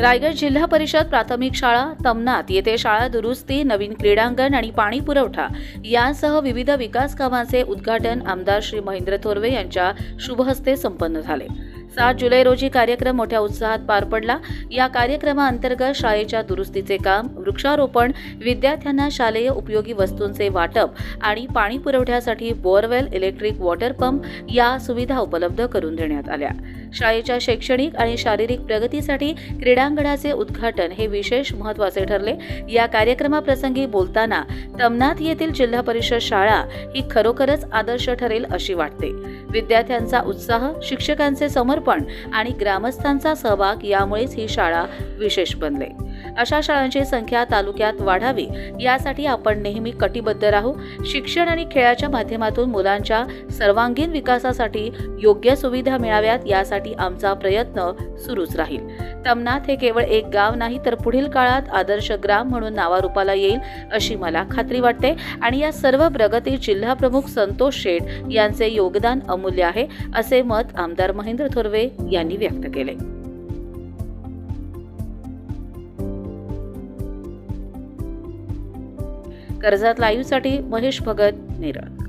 रायगड जिल्हा परिषद प्राथमिक शाळा तमनात येथे शाळा दुरुस्ती नवीन क्रीडांगण आणि पाणी पुरवठा यासह विविध विकास कामांचे उद्घाटन आमदार श्री महेंद्र थोरवे यांच्या शुभहस्ते संपन्न झाले. सात जुलै रोजी कार्यक्रम मोठ्या उत्साहात पार पडला. या कार्यक्रमाअंतर्गत शाळेच्या दुरुस्तीचे काम वृक्षारोपण विद्यार्थ्यांना शालेय उपयोगी वस्तूंचे वाटप आणि पाणी पुरवठ्यासाठी बोअरवेल इलेक्ट्रिक वॉटर पंप या सुविधा उपलब्ध करून देण्यात आल्या. शाळेच्या शैक्षणिक आणि शारीरिक प्रगतीसाठी क्रीडांगणाचे उद्घाटन हे विशेष महत्त्वाचे ठरले. या कार्यक्रमाप्रसंगी बोलताना तमनाथ येथील जिल्हा परिषद शाळा ही खरोखरच आदर्श ठरेल अशी वाटते. विद्यार्थ्यांचा उत्साह शिक्षकांचे समर्पण आणि ग्रामस्थांचा सहभाग यामुळेच ही शाळा विशेष बनले. अशा शाळांची संख्या तालुक्यात वाढावी यासाठी आपण नेहमी कटिबद्ध राहू. शिक्षण आणि खेळाच्या माध्यमातून मुलांच्या सर्वांगीण विकासासाठी योग्य सुविधा मिळाव्यात यासाठी आमचा प्रयत्न सुरूच राहील. तमनाथ हे केवळ एक गाव नाही तर पुढील काळात आदर्श ग्राम म्हणून नावारूपाला येईल अशी मला खात्री वाटते. आणि या सर्व प्रगती जिल्हा प्रमुख संतोष शेठ यांचे योगदान अमूल्य आहे असे मत आमदार महेंद्र थोरवे यांनी व्यक्त केले. कर्जात लाईव्हसाठी महेश भगत नेरळ.